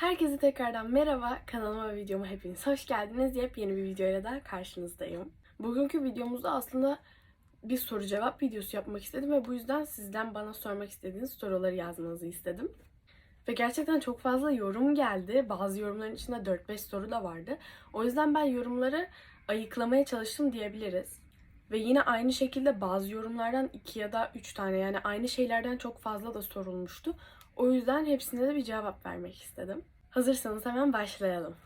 Herkese tekrardan merhaba. Kanalıma ve videoma hepiniz hoş geldiniz. Yepyeni bir videoyla da karşınızdayım. Bugünkü videomuzda aslında bir soru cevap videosu yapmak istedim ve bu yüzden sizden bana sormak istediğiniz soruları yazmanızı istedim. Ve gerçekten çok fazla yorum geldi. Bazı yorumların içinde 4-5 soru da vardı. O yüzden ben yorumları ayıklamaya çalıştım diyebiliriz. Ve yine aynı şekilde bazı yorumlardan 2 ya da 3 tane yani aynı şeylerden çok fazla da sorulmuştu. O yüzden hepsine de bir cevap vermek istedim. Hazırsanız hemen başlayalım.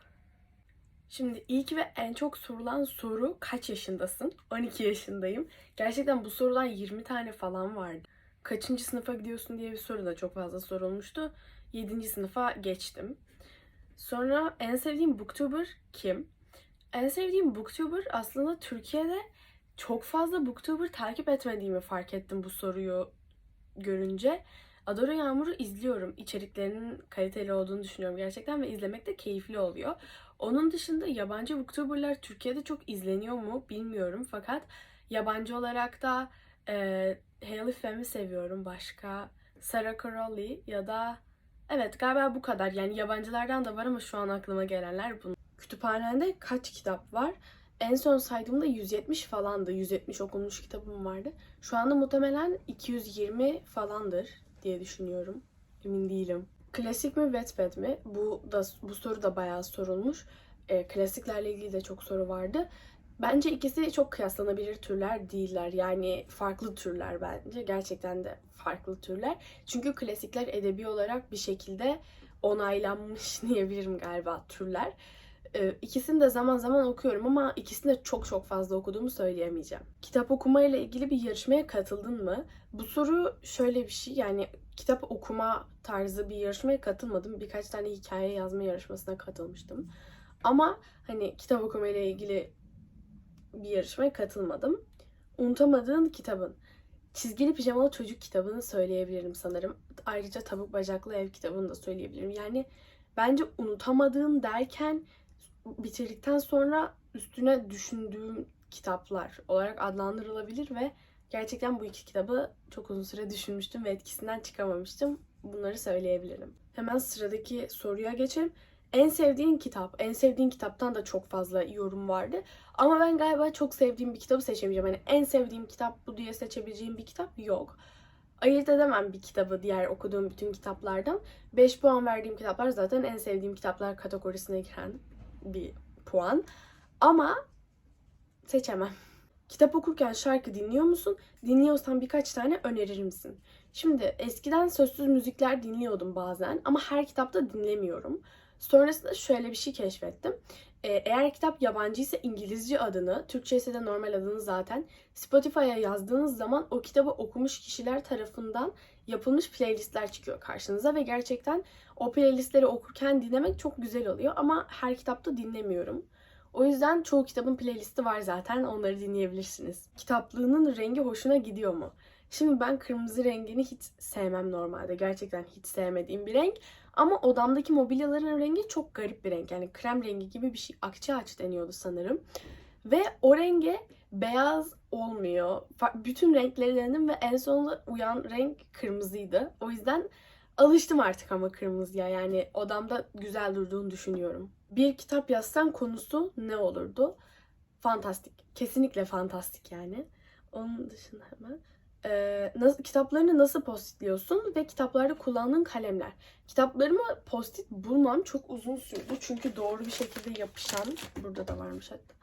Şimdi ilk ve en çok sorulan soru kaç yaşındasın? 12 yaşındayım. Gerçekten bu sorudan 20 tane falan vardı. Kaçıncı sınıfa gidiyorsun diye bir soru da çok fazla sorulmuştu. 7. sınıfa geçtim. Sonra en sevdiğim booktuber kim? En sevdiğim booktuber aslında Türkiye'de çok fazla booktuber takip etmediğimi fark ettim bu soruyu görünce. Adora Yağmur'u izliyorum. İçeriklerinin kaliteli olduğunu düşünüyorum gerçekten ve izlemek de keyifli oluyor. Onun dışında yabancı booktuberlar Türkiye'de çok izleniyor mu bilmiyorum fakat yabancı olarak da e, Hailey Fem'i seviyorum. Başka Sarah Crowley ya da evet galiba bu kadar. Yani yabancılardan da var ama şu an aklıma gelenler bunlar. Kütüphanende kaç kitap var? En son saydığımda 170 falandı. 170 okunmuş kitabım vardı. Şu anda muhtemelen 220 falandır diye düşünüyorum. Emin değilim. Klasik mi Wattpad mi? Bu da bu soru da bayağı sorulmuş. E, klasiklerle ilgili de çok soru vardı. Bence ikisi çok kıyaslanabilir türler değiller. Yani farklı türler bence. Gerçekten de farklı türler. Çünkü klasikler edebi olarak bir şekilde onaylanmış diyebilirim galiba türler. Ee, İkisini de zaman zaman okuyorum ama ikisini de çok çok fazla okuduğumu söyleyemeyeceğim. Kitap okuma ile ilgili bir yarışmaya katıldın mı? Bu soru şöyle bir şey yani kitap okuma tarzı bir yarışmaya katılmadım. Birkaç tane hikaye yazma yarışmasına katılmıştım. Ama hani kitap okuma ile ilgili bir yarışmaya katılmadım. Unutamadığın kitabın. Çizgili pijamalı çocuk kitabını söyleyebilirim sanırım. Ayrıca tavuk bacaklı ev kitabını da söyleyebilirim. Yani bence unutamadığım derken bitirdikten sonra üstüne düşündüğüm kitaplar olarak adlandırılabilir ve gerçekten bu iki kitabı çok uzun süre düşünmüştüm ve etkisinden çıkamamıştım. Bunları söyleyebilirim. Hemen sıradaki soruya geçelim. En sevdiğin kitap. En sevdiğin kitaptan da çok fazla yorum vardı. Ama ben galiba çok sevdiğim bir kitabı seçemeyeceğim. Yani en sevdiğim kitap bu diye seçebileceğim bir kitap yok. Ayırt edemem bir kitabı diğer okuduğum bütün kitaplardan. 5 puan verdiğim kitaplar zaten en sevdiğim kitaplar kategorisine giren bir puan. Ama seçemem. Kitap okurken şarkı dinliyor musun? Dinliyorsan birkaç tane önerir misin? Şimdi eskiden sözsüz müzikler dinliyordum bazen ama her kitapta dinlemiyorum. Sonrasında şöyle bir şey keşfettim. Ee, Eğer kitap yabancıysa İngilizce adını, Türkçe ise de normal adını zaten Spotify'a yazdığınız zaman o kitabı okumuş kişiler tarafından yapılmış playlistler çıkıyor karşınıza ve gerçekten o playlistleri okurken dinlemek çok güzel oluyor ama her kitapta dinlemiyorum. O yüzden çoğu kitabın playlisti var zaten onları dinleyebilirsiniz. Kitaplığının rengi hoşuna gidiyor mu? Şimdi ben kırmızı rengini hiç sevmem normalde. Gerçekten hiç sevmediğim bir renk. Ama odamdaki mobilyaların rengi çok garip bir renk. Yani krem rengi gibi bir şey. Akça ağaç deniyordu sanırım. Ve o renge beyaz olmuyor. Bütün renkleri denedim ve en sonunda uyan renk kırmızıydı. O yüzden alıştım artık ama kırmızıya. Yani odamda güzel durduğunu düşünüyorum. Bir kitap yazsan konusu ne olurdu? Fantastik. Kesinlikle fantastik yani. Onun dışında hemen. Ee, nasıl, kitaplarını nasıl postitliyorsun ve kitaplarda kullandığın kalemler. Kitaplarımı postit bulmam çok uzun sürdü çünkü doğru bir şekilde yapışan, burada da varmış hatta.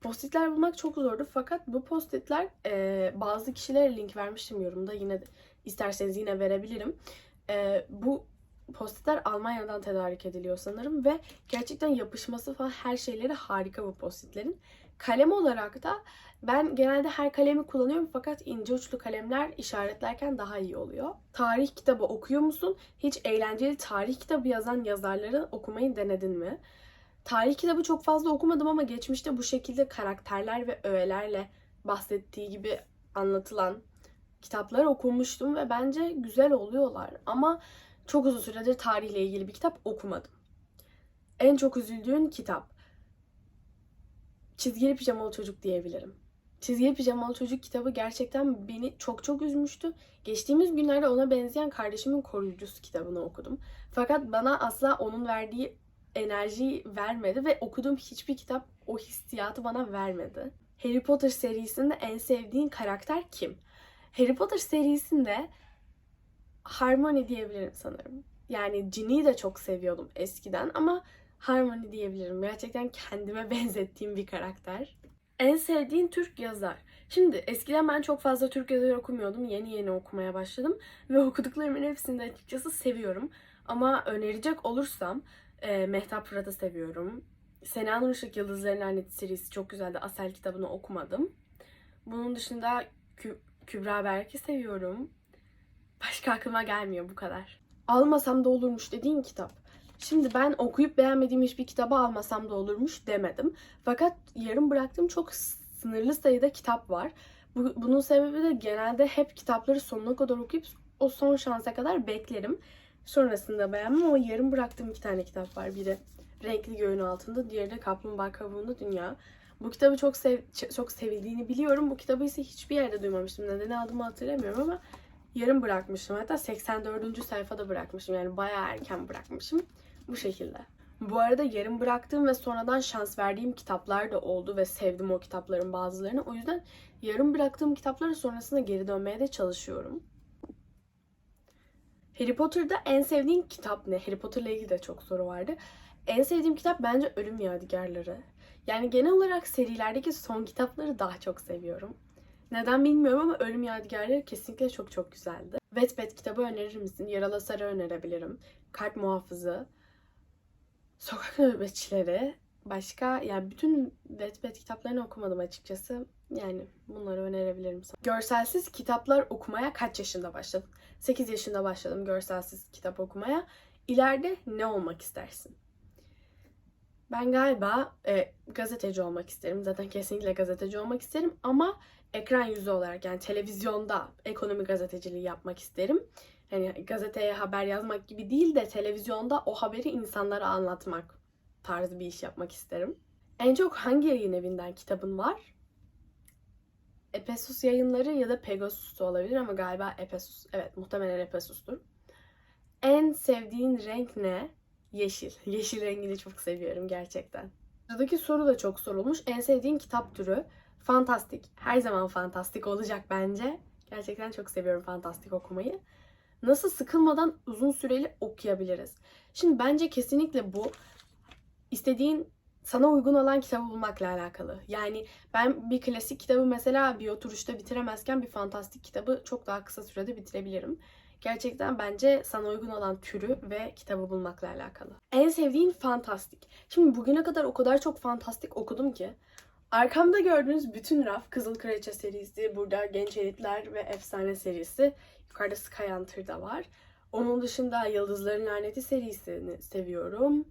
Postitler bulmak çok zordu fakat bu postitler e, bazı kişilere link vermiştim yorumda yine isterseniz yine verebilirim. E, bu postitler Almanya'dan tedarik ediliyor sanırım ve gerçekten yapışması falan her şeyleri harika bu postitlerin. Kalem olarak da ben genelde her kalemi kullanıyorum fakat ince uçlu kalemler işaretlerken daha iyi oluyor. Tarih kitabı okuyor musun? Hiç eğlenceli tarih kitabı yazan yazarları okumayı denedin mi? Tarih kitabı çok fazla okumadım ama geçmişte bu şekilde karakterler ve öğelerle bahsettiği gibi anlatılan kitaplar okumuştum ve bence güzel oluyorlar. Ama çok uzun süredir tarihle ilgili bir kitap okumadım. En çok üzüldüğün kitap. Çizgili Pijamalı Çocuk diyebilirim. Çizgili Pijamalı Çocuk kitabı gerçekten beni çok çok üzmüştü. Geçtiğimiz günlerde ona benzeyen Kardeşimin Koruyucusu kitabını okudum. Fakat bana asla onun verdiği enerjiyi vermedi ve okuduğum hiçbir kitap o hissiyatı bana vermedi. Harry Potter serisinde en sevdiğin karakter kim? Harry Potter serisinde Hermione diyebilirim sanırım. Yani Ginny'yi de çok seviyordum eskiden ama Hermione diyebilirim. Gerçekten kendime benzettiğim bir karakter. En sevdiğin Türk yazar. Şimdi eskiden ben çok fazla Türk yazar okumuyordum. Yeni yeni okumaya başladım. Ve okuduklarımın hepsini de açıkçası seviyorum. Ama önerecek olursam e, Mehtap Fırat'ı seviyorum. Sena Nur Işık Yıldızların Laneti serisi çok güzeldi. Asel kitabını okumadım. Bunun dışında Kü- Kübra Berk'i seviyorum. Başka aklıma gelmiyor bu kadar. Almasam da olurmuş dediğin kitap. Şimdi ben okuyup beğenmediğim hiçbir kitabı almasam da olurmuş demedim. Fakat yarım bıraktığım çok sınırlı sayıda kitap var. Bu, bunun sebebi de genelde hep kitapları sonuna kadar okuyup o son şansa kadar beklerim. Sonrasında beğenmem ama yarım bıraktığım iki tane kitap var. Biri Renkli Göğün Altında, diğeri de Kaplumbağa Kabuğunda Dünya. Bu kitabı çok sev çok sevildiğini biliyorum. Bu kitabı ise hiçbir yerde duymamıştım. Neden aldığımı hatırlamıyorum ama yarım bırakmıştım. Hatta 84. sayfada bırakmışım. Yani bayağı erken bırakmışım. Bu şekilde. Bu arada yarım bıraktığım ve sonradan şans verdiğim kitaplar da oldu ve sevdim o kitapların bazılarını. O yüzden yarım bıraktığım kitaplara sonrasında geri dönmeye de çalışıyorum. Harry Potter'da en sevdiğin kitap ne? Harry Potter'la ilgili de çok soru vardı. En sevdiğim kitap bence Ölüm Yadigarları. Yani genel olarak serilerdeki son kitapları daha çok seviyorum. Neden bilmiyorum ama Ölüm Yadigarları kesinlikle çok çok güzeldi. Wattpad kitabı önerir misin? Yaralı Sarı önerebilirim. Kalp Muhafızı. Sokak Nöbetçileri. Başka yani bütün Wattpad kitaplarını okumadım açıkçası. Yani bunları önerebilirim sana. Görselsiz kitaplar okumaya kaç yaşında başladın? 8 yaşında başladım görselsiz kitap okumaya. İleride ne olmak istersin? Ben galiba e, gazeteci olmak isterim. Zaten kesinlikle gazeteci olmak isterim ama ekran yüzü olarak yani televizyonda ekonomi gazeteciliği yapmak isterim. Hani gazeteye haber yazmak gibi değil de televizyonda o haberi insanlara anlatmak tarzı bir iş yapmak isterim. En çok hangi yayın evinden kitabın var? Epesus yayınları ya da Pegasus da olabilir ama galiba Epesus. Evet muhtemelen Epesus'tur. En sevdiğin renk ne? Yeşil. Yeşil rengini çok seviyorum gerçekten. Buradaki soru da çok sorulmuş. En sevdiğin kitap türü? Fantastik. Her zaman fantastik olacak bence. Gerçekten çok seviyorum fantastik okumayı. Nasıl sıkılmadan uzun süreli okuyabiliriz? Şimdi bence kesinlikle bu istediğin sana uygun olan kitabı bulmakla alakalı. Yani ben bir klasik kitabı mesela bir oturuşta bitiremezken bir fantastik kitabı çok daha kısa sürede bitirebilirim. Gerçekten bence sana uygun olan türü ve kitabı bulmakla alakalı. En sevdiğin fantastik. Şimdi bugüne kadar o kadar çok fantastik okudum ki arkamda gördüğünüz bütün raf Kızıl Kraliçe serisi, burada Genç Elitler ve Efsane serisi, yukarıda Sky Hunter da var. Onun dışında Yıldızların Laneti serisini seviyorum.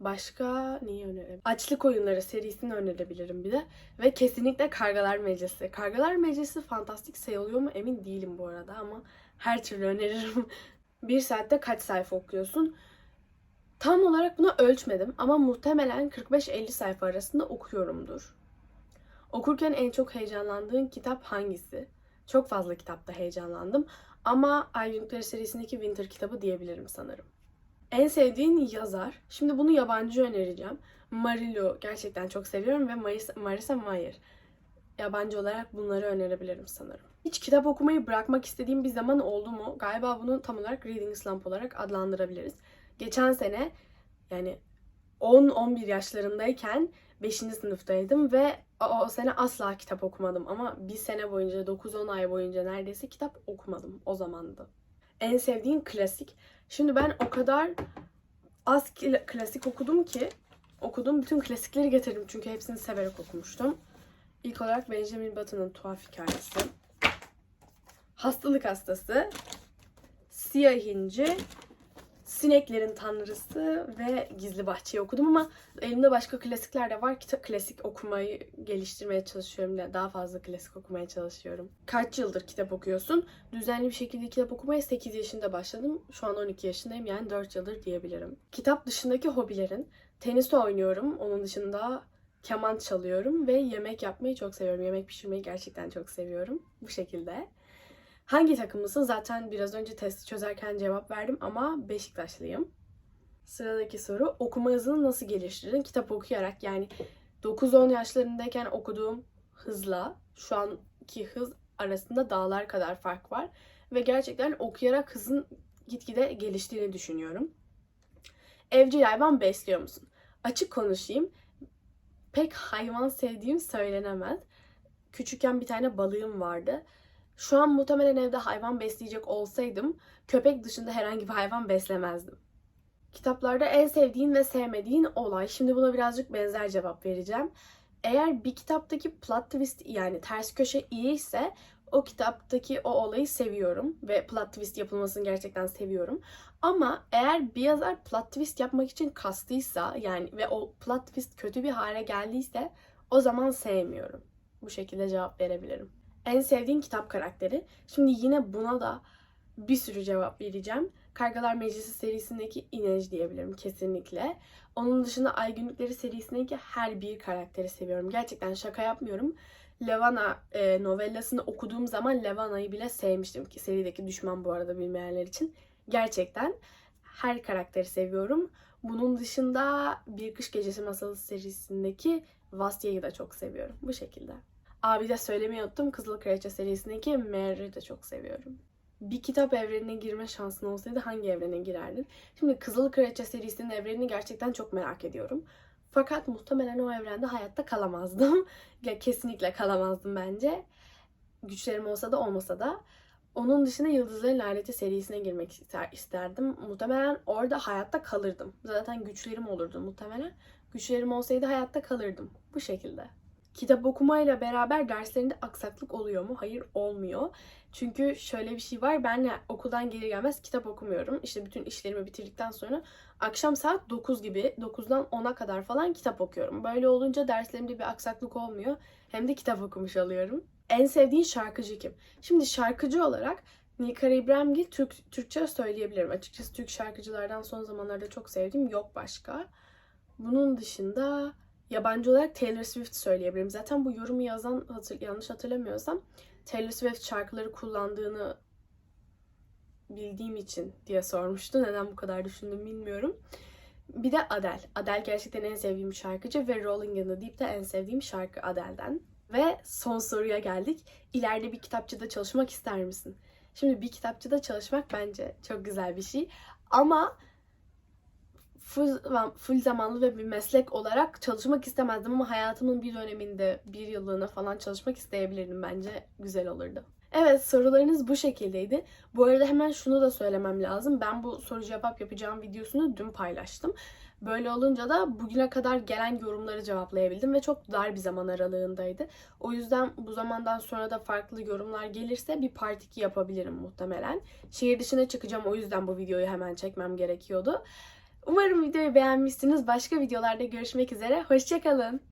Başka neyi önerebilirim? Açlık Oyunları serisini önerebilirim bir de. Ve kesinlikle Kargalar Meclisi. Kargalar Meclisi fantastik sayılıyor mu emin değilim bu arada ama her türlü öneririm. bir saatte kaç sayfa okuyorsun? Tam olarak bunu ölçmedim ama muhtemelen 45-50 sayfa arasında okuyorumdur. Okurken en çok heyecanlandığın kitap hangisi? Çok fazla kitapta heyecanlandım ama Ay Günlükleri serisindeki Winter kitabı diyebilirim sanırım. En sevdiğin yazar. Şimdi bunu yabancı önereceğim. Marilu gerçekten çok seviyorum ve Marisa, Marisa Mayer. Yabancı olarak bunları önerebilirim sanırım. Hiç kitap okumayı bırakmak istediğim bir zaman oldu mu? Galiba bunu tam olarak Reading Slump olarak adlandırabiliriz. Geçen sene yani 10-11 yaşlarındayken 5. sınıftaydım ve o, o sene asla kitap okumadım ama bir sene boyunca 9-10 ay boyunca neredeyse kitap okumadım o zamandı. En sevdiğin klasik. Şimdi ben o kadar az kla- klasik okudum ki okudum bütün klasikleri getirdim çünkü hepsini severek okumuştum. İlk olarak Benjamin Button'ın Tuhaf Hikayesi. Hastalık Hastası. Siyah İnci. Sineklerin Tanrısı ve Gizli Bahçe'yi okudum ama elimde başka klasikler de var. Kitap klasik okumayı geliştirmeye çalışıyorum. Daha fazla klasik okumaya çalışıyorum. Kaç yıldır kitap okuyorsun? Düzenli bir şekilde kitap okumaya 8 yaşında başladım. Şu an 12 yaşındayım yani 4 yıldır diyebilirim. Kitap dışındaki hobilerin. Tenis oynuyorum. Onun dışında keman çalıyorum ve yemek yapmayı çok seviyorum. Yemek pişirmeyi gerçekten çok seviyorum. Bu şekilde. Hangi takımlısın? Zaten biraz önce testi çözerken cevap verdim ama Beşiktaşlıyım. Sıradaki soru okuma hızını nasıl geliştirdin? Kitap okuyarak yani 9-10 yaşlarındayken okuduğum hızla şu anki hız arasında dağlar kadar fark var. Ve gerçekten okuyarak hızın gitgide geliştiğini düşünüyorum. Evcil hayvan besliyor musun? Açık konuşayım. Pek hayvan sevdiğim söylenemez. Küçükken bir tane balığım vardı. Şu an muhtemelen evde hayvan besleyecek olsaydım köpek dışında herhangi bir hayvan beslemezdim. Kitaplarda en sevdiğin ve sevmediğin olay. Şimdi buna birazcık benzer cevap vereceğim. Eğer bir kitaptaki plot twist yani ters köşe iyi ise o kitaptaki o olayı seviyorum ve plot twist yapılmasını gerçekten seviyorum. Ama eğer bir yazar plot twist yapmak için kastıysa yani ve o plot twist kötü bir hale geldiyse o zaman sevmiyorum. Bu şekilde cevap verebilirim. En sevdiğin kitap karakteri. Şimdi yine buna da bir sürü cevap vereceğim. Kargalar Meclisi serisindeki İnej diyebilirim kesinlikle. Onun dışında Ay Günlükleri serisindeki her bir karakteri seviyorum. Gerçekten şaka yapmıyorum. Levana e, novellasını okuduğum zaman Levana'yı bile sevmiştim ki serideki düşman bu arada bilmeyenler için. Gerçekten her karakteri seviyorum. Bunun dışında Bir Kış Gecesi Masalı serisindeki Vastya'yı da çok seviyorum. Bu şekilde. Abi de söylemeyi unuttum. Kızıl Kraliçe serisindeki Mary'i de çok seviyorum. Bir kitap evrenine girme şansın olsaydı hangi evrene girerdin? Şimdi Kızıl Kraliçe serisinin evrenini gerçekten çok merak ediyorum. Fakat muhtemelen o evrende hayatta kalamazdım. ya kesinlikle kalamazdım bence. Güçlerim olsa da olmasa da. Onun dışında Yıldızların Laneti serisine girmek ister, isterdim. Muhtemelen orada hayatta kalırdım. Zaten güçlerim olurdu muhtemelen. Güçlerim olsaydı hayatta kalırdım. Bu şekilde. Kitap okumayla beraber derslerinde aksaklık oluyor mu? Hayır olmuyor. Çünkü şöyle bir şey var. Ben okuldan geri gelmez kitap okumuyorum. İşte bütün işlerimi bitirdikten sonra akşam saat 9 gibi 9'dan 10'a kadar falan kitap okuyorum. Böyle olunca derslerimde bir aksaklık olmuyor. Hem de kitap okumuş oluyorum. En sevdiğin şarkıcı kim? Şimdi şarkıcı olarak Nilkara İbrahimgil Türk, Türkçe söyleyebilirim. Açıkçası Türk şarkıcılardan son zamanlarda çok sevdiğim yok başka. Bunun dışında yabancı olarak Taylor Swift söyleyebilirim. Zaten bu yorumu yazan hatır, yanlış hatırlamıyorsam Taylor Swift şarkıları kullandığını bildiğim için diye sormuştu. Neden bu kadar düşündüm bilmiyorum. Bir de Adele. Adele gerçekten en sevdiğim şarkıcı ve Rolling in the Deep'te en sevdiğim şarkı Adele'den. Ve son soruya geldik. İleride bir kitapçıda çalışmak ister misin? Şimdi bir kitapçıda çalışmak bence çok güzel bir şey. Ama full, full zamanlı ve bir meslek olarak çalışmak istemezdim ama hayatımın bir döneminde bir yıllığına falan çalışmak isteyebilirdim bence güzel olurdu. Evet sorularınız bu şekildeydi. Bu arada hemen şunu da söylemem lazım. Ben bu soru cevap yapacağım videosunu dün paylaştım. Böyle olunca da bugüne kadar gelen yorumları cevaplayabildim ve çok dar bir zaman aralığındaydı. O yüzden bu zamandan sonra da farklı yorumlar gelirse bir part 2 yapabilirim muhtemelen. Şehir dışına çıkacağım o yüzden bu videoyu hemen çekmem gerekiyordu. Umarım videoyu beğenmişsiniz. Başka videolarda görüşmek üzere. Hoşçakalın.